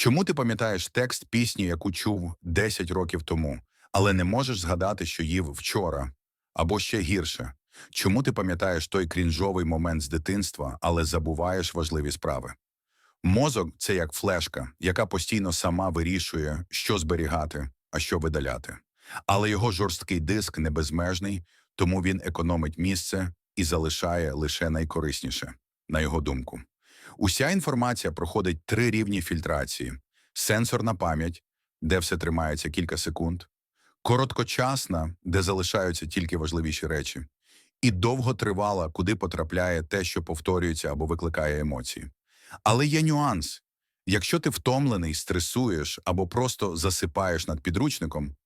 Чому ти пам'ятаєш текст пісні, яку чув 10 років тому, але не можеш згадати, що їв вчора? Або ще гірше. Чому ти пам'ятаєш той крінжовий момент з дитинства, але забуваєш важливі справи? Мозок це як флешка, яка постійно сама вирішує, що зберігати, а що видаляти. Але його жорсткий диск не безмежний, тому він економить місце і залишає лише найкорисніше, на його думку. Уся інформація проходить три рівні фільтрації: сенсорна пам'ять, де все тримається кілька секунд, короткочасна, де залишаються тільки важливіші речі, і довготривала, куди потрапляє те, що повторюється або викликає емоції. Але є нюанс. Якщо ти втомлений, стресуєш або просто засипаєш над підручником,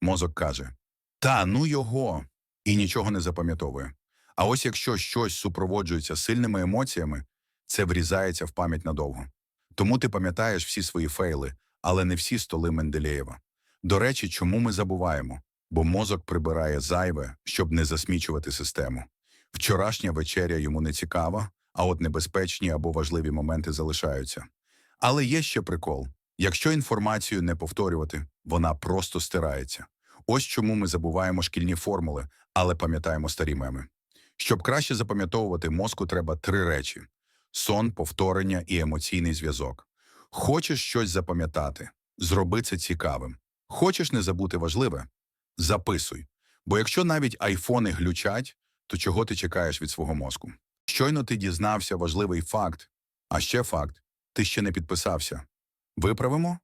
мозок каже: Та ну його, і нічого не запам'ятовує. А ось якщо щось супроводжується сильними емоціями, це врізається в пам'ять надовго. Тому ти пам'ятаєш всі свої фейли, але не всі столи Менделєєва. До речі, чому ми забуваємо? Бо мозок прибирає зайве, щоб не засмічувати систему. Вчорашня вечеря йому не цікава, а от небезпечні або важливі моменти залишаються. Але є ще прикол. Якщо інформацію не повторювати, вона просто стирається. Ось чому ми забуваємо шкільні формули, але пам'ятаємо старі меми. Щоб краще запам'ятовувати мозку, треба три речі: сон, повторення і емоційний зв'язок. Хочеш щось запам'ятати, зроби це цікавим. Хочеш не забути важливе? Записуй. Бо якщо навіть айфони глючать, то чого ти чекаєш від свого мозку? Щойно ти дізнався важливий факт, а ще факт, ти ще не підписався. Виправимо?